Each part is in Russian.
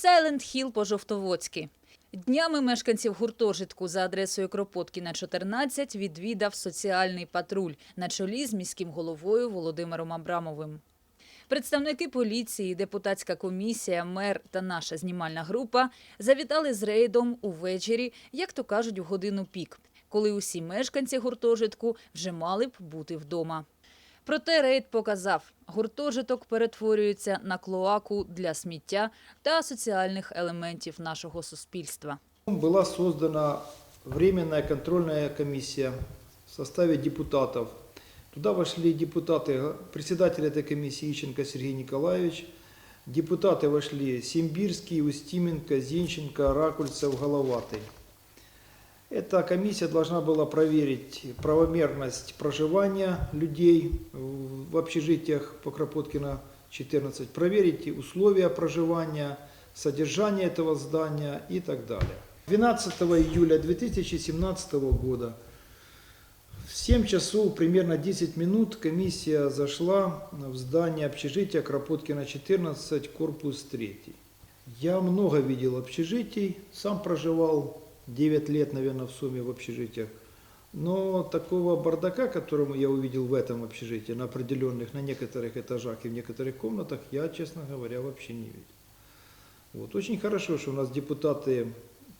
Сайленд Хіл по-жовтоводськи. Днями мешканців гуртожитку за адресою Кропоткіна, 14 відвідав соціальний патруль на чолі з міським головою Володимиром Абрамовим. Представники поліції, депутатська комісія, мер та наша знімальна група завітали з рейдом увечері, як то кажуть, в годину пік, коли усі мешканці гуртожитку вже мали б бути вдома. Проте рейд показав, гуртожиток перетворюється на клоаку для сміття та соціальних елементів нашого суспільства. Была создана временная контрольная комиссия в составе депутатов. Туда вошли депутаты, председатель этой комиссии Ищенко Сергей Николаевич, депутаты вошли Симбирский, Устименко, Зинченко, Ракульцев, Головатый. Эта комиссия должна была проверить правомерность проживания людей в общежитиях по Кропоткина 14, проверить условия проживания, содержание этого здания и так далее. 12 июля 2017 года в 7 часов примерно 10 минут комиссия зашла в здание общежития Кропоткина 14, корпус 3. Я много видел общежитий, сам проживал 9 лет, наверное, в сумме в общежитиях. Но такого бардака, которому я увидел в этом общежитии, на определенных, на некоторых этажах и в некоторых комнатах, я, честно говоря, вообще не видел. Вот. Очень хорошо, что у нас депутаты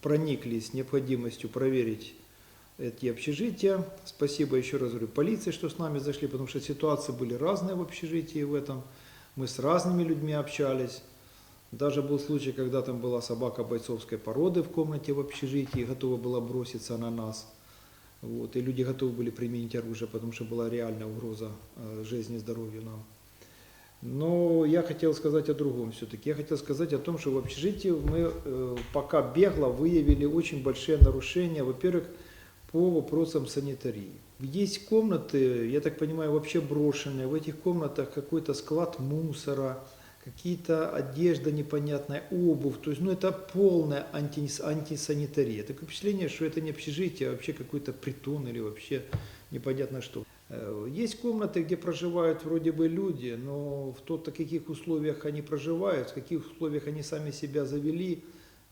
прониклись необходимостью проверить эти общежития. Спасибо еще раз говорю полиции, что с нами зашли, потому что ситуации были разные в общежитии в этом. Мы с разными людьми общались. Даже был случай, когда там была собака бойцовской породы в комнате в общежитии, готова была броситься на нас. Вот, и люди готовы были применить оружие, потому что была реальная угроза э, жизни и здоровью нам. Но я хотел сказать о другом все-таки. Я хотел сказать о том, что в общежитии мы э, пока бегло выявили очень большие нарушения, во-первых, по вопросам санитарии. Есть комнаты, я так понимаю, вообще брошенные. В этих комнатах какой-то склад мусора, какие-то одежда непонятная, обувь. То есть, ну, это полная анти, антисанитария. Такое впечатление, что это не общежитие, а вообще какой-то притон или вообще непонятно что. Э, Есть комнаты, где проживают вроде бы люди, но в то, каких условиях они проживают, в каких условиях они сами себя завели,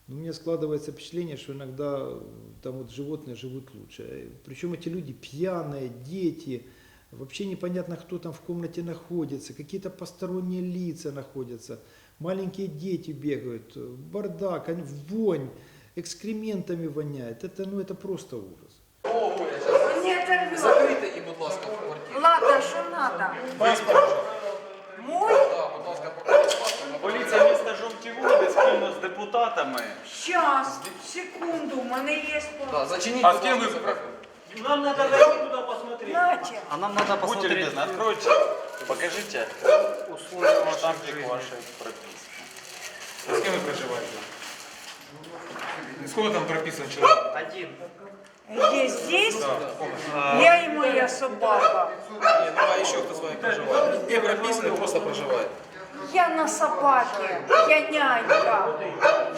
ну, у меня складывается впечатление, что иногда там вот животные живут лучше. Причем эти люди пьяные, дети, вообще непонятно, кто там в комнате находится, какие-то посторонние лица находятся, маленькие дети бегают, э, бардак, они- вонь, экскрементами воняет. Это, ну, это просто ужас. Не оторвет. Закрийте її, будь ласка, в квартирі. Ладно, что надо? Мой? Так, будь ласка, покажіть паспорт. Поліція міста Жовті Води спільно з депутатами. Сейчас, секунду, у меня есть Да, зачиніть, А будь з ким ласка, ви- закрийте. Нам треба зайти туди посмотрети. Нате. А нам надо Будьте посмотреть. любезны, откройте, покажите штампик вашей прописки. С кем вы проживаете? Сколько там прописан человек? Один. Где здесь? Я и моя собака. Ні, ну а ще хто з вами проживає? Не прописаний, просто проживає. Я на собаке. Я нянька.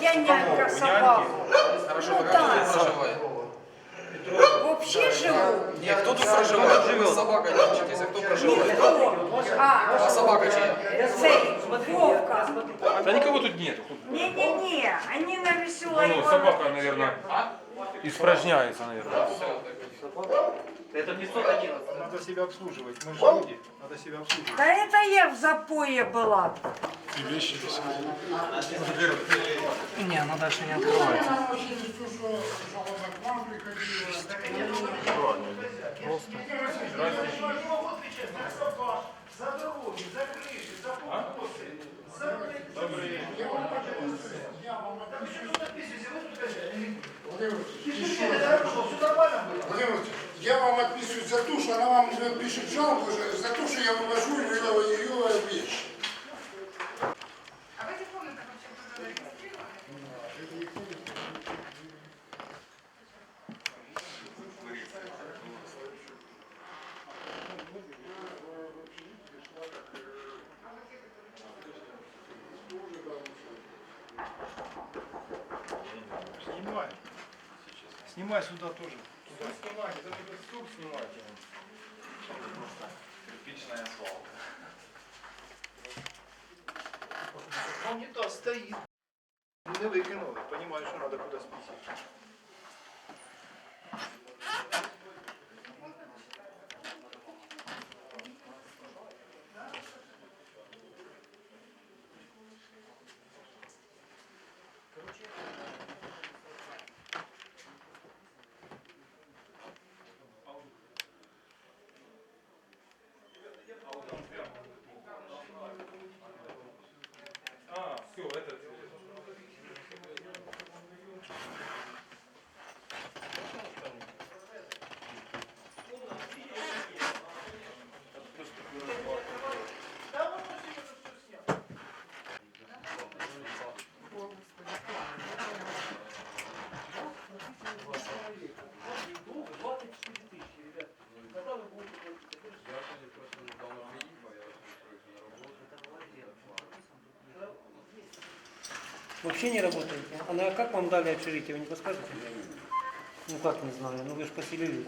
Я нянька собаку. Хорошо, Ну пока хто да. тут проживає? Вообще живу. Ні, хто тут проживає? Живе собака, дівчинка, хто проживає? Никто. А, А собака чия? цей, Вовка. Да никого тут нет. Не-не-не, они на веселой Ну, собака, наверное, испражняется, наверное. Это 511. Надо себя обслуживать. Мы же люди, надо себя обслуживать. Да это я в запое была. Не, она дальше не открывается. Владимир Владимирович, я вам отписываю за то, что она вам пишет жалобу за за то, что я вывожу ее, ее вещи. А в этих комнатах вообще кто-то зарегистрирован? Снимай. Снимай сюда тоже. Туда снимай, это стоп снимать. Кирпичная свалка. Он не то стоит. Не викинули, розумію, що треба кудись списати. А, все, это... Вообще не работаете? А на как вам дали общежитие, вы не подскажете? Ну как не знаю, ну вы же поселились.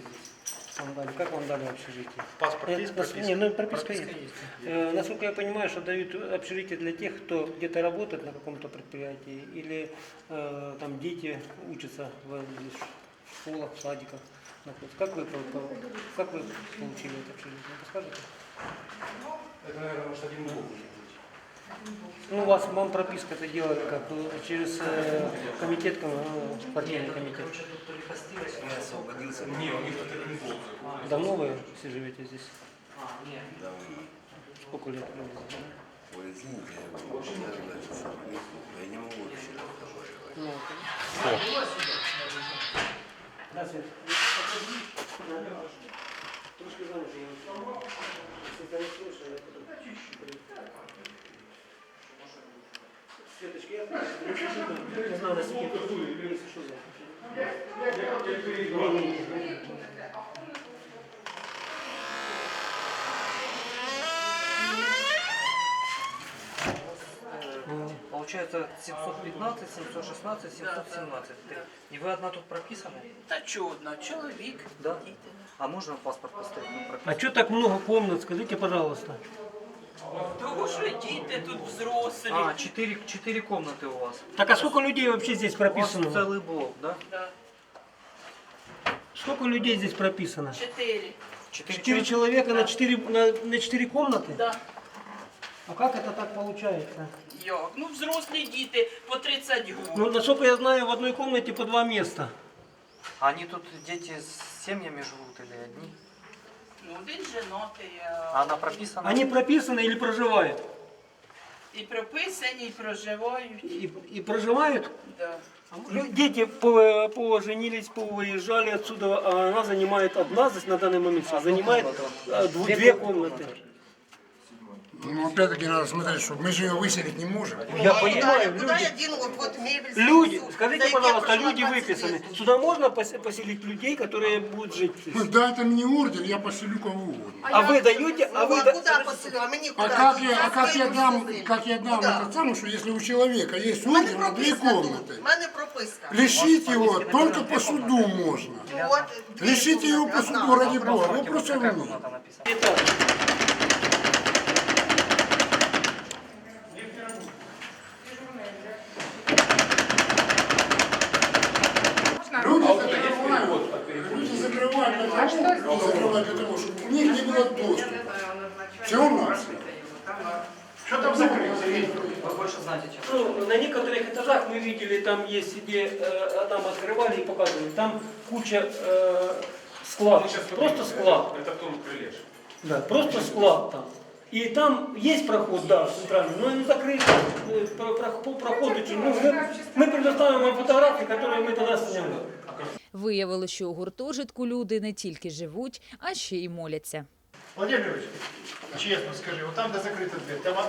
Вам дали. Как вам дали общежитие? Паспорт Нет, есть, нас- прописка? Не, ну прописка, Прописка есть. есть. Э, насколько я понимаю, что дают общежитие для тех, кто где-то работает на каком-то предприятии, или э, там дети учатся в, в школах, в садиках. Как вы, как вы получили это общежитие? Не Подскажете? Это, наверное, может один блок уже Ну, у вас вам прописка это делали как э, через э, комитет, э, партийный комитет. Не, у них тут один год. Давно вы все живете здесь? Сколько лет? Ой, извините, я вообще я не могу вообще разговаривать. Ну, Да, Свет. Трошки занято. Если не слышу, я потом Светочка, я не знаю, насколько если что за. Получается 715, 716, 717. И вы одна тут прописаны? Та чудно, чоловік. Да. А можно паспорт поставить? Ну. А что так много комнат? Скажите, пожалуйста Того, що діти тут взрослі. А, четыре, четыре комнаты у вас. Так а сколько людей вообще здесь У вас прописано? целый блок, да? Сколько людей здесь прописано? Чотири. Четыре, Четыре человека? человека на четыре, на, на четыре комнаты? Да. А как это так получается? Як? Ну, взрослі діти по 30 років. Ну, насколько я знаю, в одной комнате по два места. А Они тут дети с семьями живут или одни? Ну, один женатий, А она прописана? Они прописаны или проживают? і прописані, і проживають. И, и проживают? Да. Ну, Дети по- поженились, повыезжали отсюда, а она занимает одна здесь на данный момент, сейчас занимает а, дву- две комнаты. Ну, опять-таки надо смотреть, что мы же ее выселить не можем. Я понимаю, Куда люди, я дену вот, вот мебель? люди, снесу? скажите, Да я пожалуйста, прожила люди 20 выписаны. лет. Сюда можно пос- поселить людей, которые будут жить Ну, здесь? дайте мне ордер, я поселю кого угодно. А вы даете, а Ну, вы а да- куда поселю? А мені А куда? как Тут я, а как я за дам, своїм как я дам Куда? этот самый, что если у человека есть У мене ордер на две прописка тут. комнаты, У мене прописка. лишить его только по суду можно. Вот, дві Лишите его по комнати, суду, одна. ради бога. Вопрос в Какая нем. комната написана? Итак, Вы больше знаете, чем ну, на некоторых этажах мы видели, там есть, где э, там открывали и показывали, там куча э, склад, просто склад. Это в том крыле. Да, просто склад там. И там есть проход, да, центральный, но он закрыт, э, про- про- по проходу. Ну, мы, мы предоставим вам фотографии, которые мы тогда сняли. Виявили, що у гуртожитку люди не тільки живуть, а ще й моляться. Владимир Ильич, честно скажи, вот там, где закрыта дверь, там, а,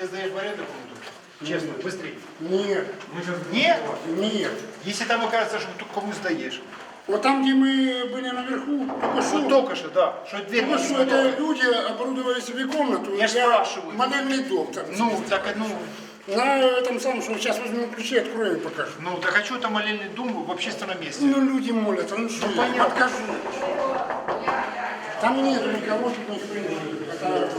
ты сдаешь в аренду комнату? Честно, быстрее. Нет, Нет? нет. Если там окажется, что ты кому сдаешь. Вот там, где мы были наверху, только что, Ну, только что, да, что дверь только что это люди оборудовали себе комнату. Я спрашиваю. Модельный дом там. Ну, так, ну, На этом самом, что сейчас возьму ключи, открою и покажу. ну, так хочу там молельный дом в общественном месте. Ну, люди молятся, ну что, я понятно. откажу. Там нет никого, тут не принято.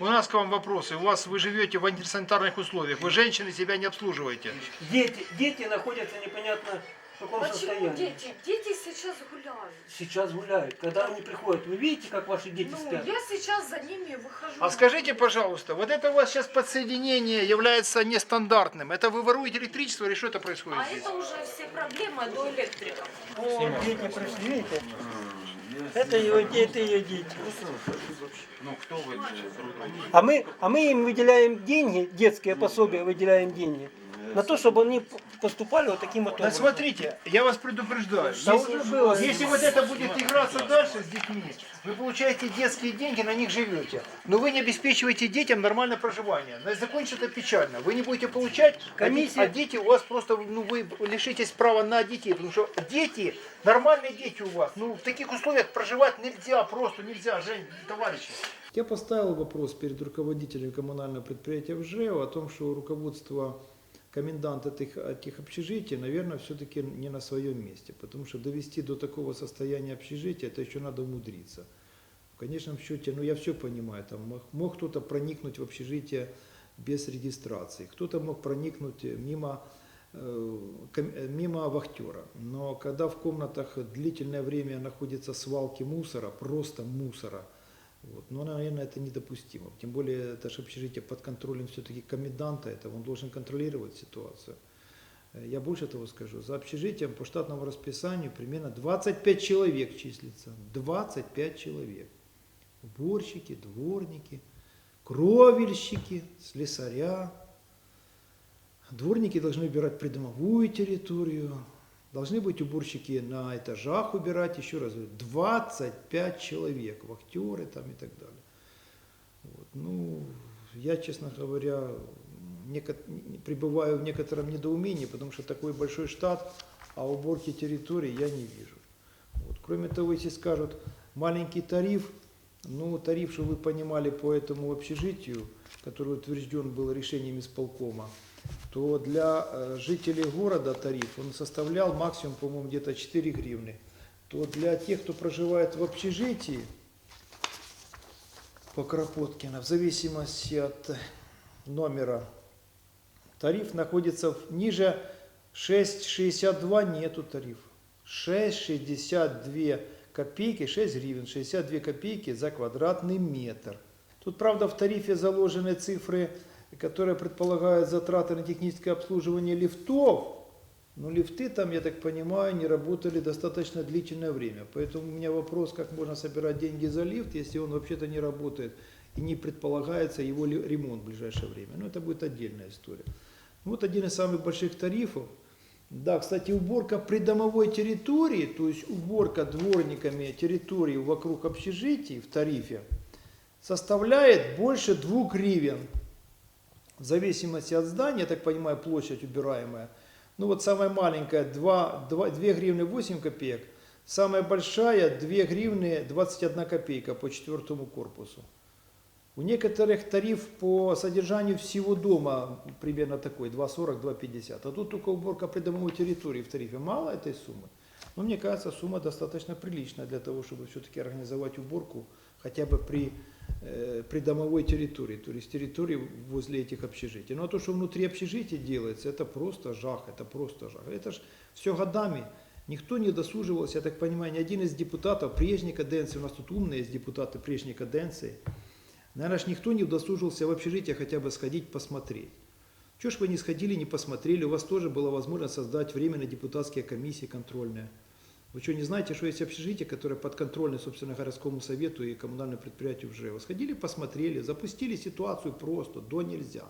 У нас к вам вопросы. У вас вы живете в антисанитарных условиях. Вы женщины себя не обслуживаете. Дети, дети находятся непонятно в каком Почему состоянии. дети? Дети сейчас гуляют. Сейчас гуляют. Когда они приходят, вы видите, как ваши дети Ну, спят? я сейчас за ними выхожу. А скажите, пожалуйста, вот это у вас сейчас подсоединение является нестандартным. Это вы воруете электричество или что это происходит А здесь? это уже все проблемы до электриков. Вот, дети пришли, видите? Это ее дети, это ее дети. Ну, кто вы? А мы, а мы им выделяем деньги, детские пособия выделяем деньги, на то, чтобы они поступали вот таким вот Да образом. смотрите, я вас предупреждаю. Да Если, уже было. если вот это будет играться дальше с детьми, вы получаете детские деньги, на них живете. Но вы не обеспечиваете детям нормальное проживание. Но закончится это печально. Вы не будете получать, Комиссия- а дети у вас просто, ну вы лишитесь права на детей. Потому что дети, нормальные дети у вас, ну в таких условиях проживать нельзя, просто нельзя, Жень, товарищи. Я поставил вопрос перед руководителем коммунального предприятия ВЖЭО о том, что руководство комендант этих, этих общежитий, наверное, все-таки не на своем месте, потому что довести до такого состояния общежития, это еще надо умудриться. В конечном счете, ну я все понимаю, там мог, мог кто-то проникнуть в общежитие без регистрации, кто-то мог проникнуть мимо, э, э, мимо вахтера. Но когда в комнатах длительное время находятся свалки мусора, просто мусора, вот. Но, наверное, это недопустимо. Тем более, это же общежитие под контролем все-таки коменданта, это он должен контролировать ситуацию. Э, Я больше того скажу, за общежитием по штатному расписанию примерно 25 человек числится. 25 человек. Уборщики, дворники, кровельщики, слесаря. Дворники должны убирать придомовую территорию, Должны быть уборщики на этажах убирать, еще раз говорю, 25 человек, вахтеры там и так далее. Вот. Ну, я, честно говоря, пребываю в некотором недоумении, потому что такой большой штат, а уборки территории я не вижу. Вот. Кроме того, если скажут маленький тариф, ну, тариф, чтобы вы понимали, по этому общежитию, который утвержден был решением исполкома, то для э, жителей города тариф он составлял максимум, по-моему, где-то 4 гривны. То для тех, кто проживает в общежитии по Кропоткина, в зависимости от номера, тариф находится ниже 6,62 нету тарифа. 6,62 копейки, 6 гривен, 62 копейки за квадратный метр. Тут, правда, в тарифе заложены цифры, которые предполагают затраты на техническое обслуживание лифтов. Но лифты там, я так понимаю, не работали достаточно длительное время. Поэтому у меня вопрос, как можно собирать деньги за лифт, если он вообще-то не работает и не предполагается его ремонт в ближайшее время. Но это будет отдельная история. Вот один из самых больших тарифов. Да, кстати, уборка придомовой территории, то есть уборка дворниками территории вокруг общежитий в тарифе, составляет больше 2 гривен. В зависимости от здания, я так понимаю, площадь убираемая. Ну вот самая маленькая 2, 2, 2 гривны 8 копеек, самая большая 2 гривны 21 копейка по четвертому корпусу. У некоторых тариф по содержанию всего дома примерно такой, 2,40, 2,50. А тут только уборка придомовой территории в тарифе. Мало этой суммы? Но мне кажется, сумма достаточно приличная для того, чтобы все-таки организовать уборку хотя бы при придомовой территории, то есть территории возле этих общежитий. Ну а то, что внутри общежития делается, это просто жах, это просто жах. Это же все годами. Никто не досуживался, я так понимаю, ни один из депутатов прежней каденции, у нас тут умные есть депутаты прежней каденции, наверное, никто не удосужился в общежитие хотя бы сходить посмотреть. Чего ж вы не сходили, не посмотрели, у вас тоже была возможность создать временные депутатские комиссии контрольные. Вы что, не знаете, что есть общежитие, которое подконтрольно, собственно, городскому совету и коммунальному предприятию уже? Вы сходили, посмотрели, запустили ситуацию просто, до нельзя.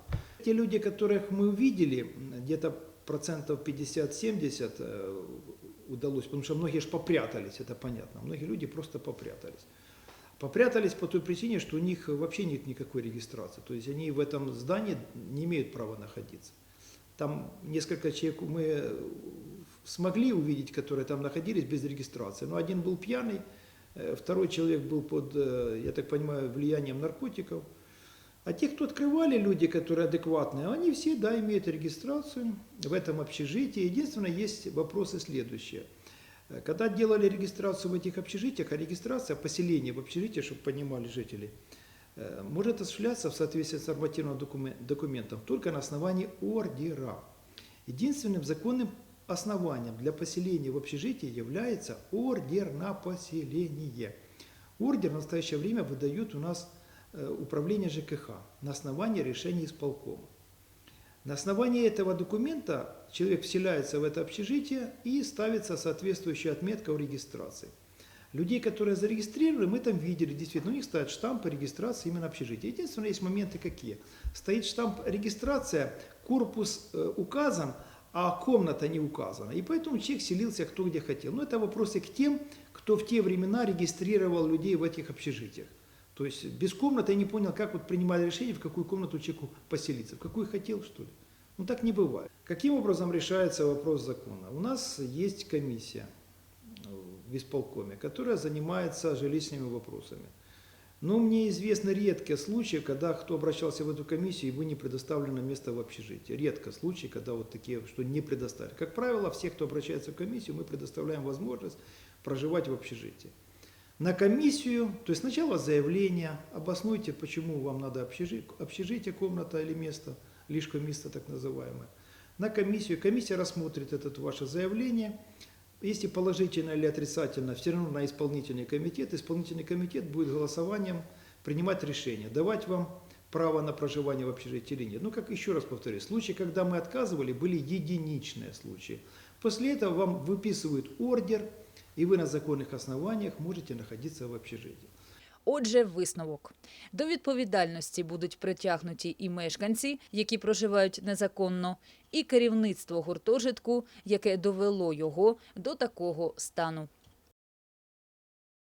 Те люди, которых мы увидели, где-то процентов 50-70 э, удалось, потому что многие же попрятались, это понятно. Многие люди просто попрятались. Попрятались по той причине, что у них вообще нет никакой регистрации. То есть они в этом здании не имеют права находиться. Там несколько человек мы смогли увидеть, которые там находились без регистрации. Но один был пьяный, э, второй человек был под, э, я так понимаю, влиянием наркотиков. А те, кто открывали, люди, которые адекватные, они все, да, имеют регистрацию в этом общежитии. Единственное, есть вопросы следующие. Э, Когда делали регистрацию в этих общежитиях, а регистрация поселения в общежитии, чтобы понимали жители, может осуществляться в соответствии с нормативным докумен- документом только на основании ордера. Единственным законным основанием для поселения в общежитии является ордер на поселение. Ордер в настоящее время выдают у нас э, управление ЖКХ на основании решения исполкома. На основании этого документа человек вселяется в это общежитие и ставится соответствующая отметка о регистрации. Людей, которые зарегистрировали, мы там видели, действительно, у них стоят штампы регистрации именно общежития. Единственное, есть моменты какие. Стоит штамп регистрация, корпус э, указан, а комната не указана. И поэтому человек селился кто где хотел. Но это вопросы к тем, кто в те времена регистрировал людей в этих общежитиях. То есть без комнаты я не понял, как вот принимали решение, в какую комнату человеку поселиться. В какую хотел, что ли? Ну так не бывает. Каким образом решается вопрос закона? У нас есть комиссия в исполкоме, которая занимается жилищными вопросами. Но мне известны редкие случаи, когда кто обращался в эту комиссию, ему не предоставлено место в общежитии. Редко случаи, когда вот такие, что не предоставили. Как правило, всех, кто обращается в комиссию, мы предоставляем возможность проживать в общежитии. На комиссию, то есть сначала заявление, обоснуйте, почему вам надо общежитие, общежитие комната или место, лишко место так называемое. На комиссию, комиссия рассмотрит это ваше заявление, если положительно или отрицательно, все равно на исполнительный комитет. Исполнительный комитет будет голосованием принимать решение, давать вам право на проживание в общежитии или нет. Ну, как еще раз повторюсь, случаи, когда мы отказывали, были единичные случаи. После этого вам выписывают ордер, и вы на законных основаниях можете находиться в общежитии. Отже, висновок. До відповідальності будуть притягнуті і мешканці, які проживають незаконно, і керівництво гуртожитку, яке довело його до такого стану.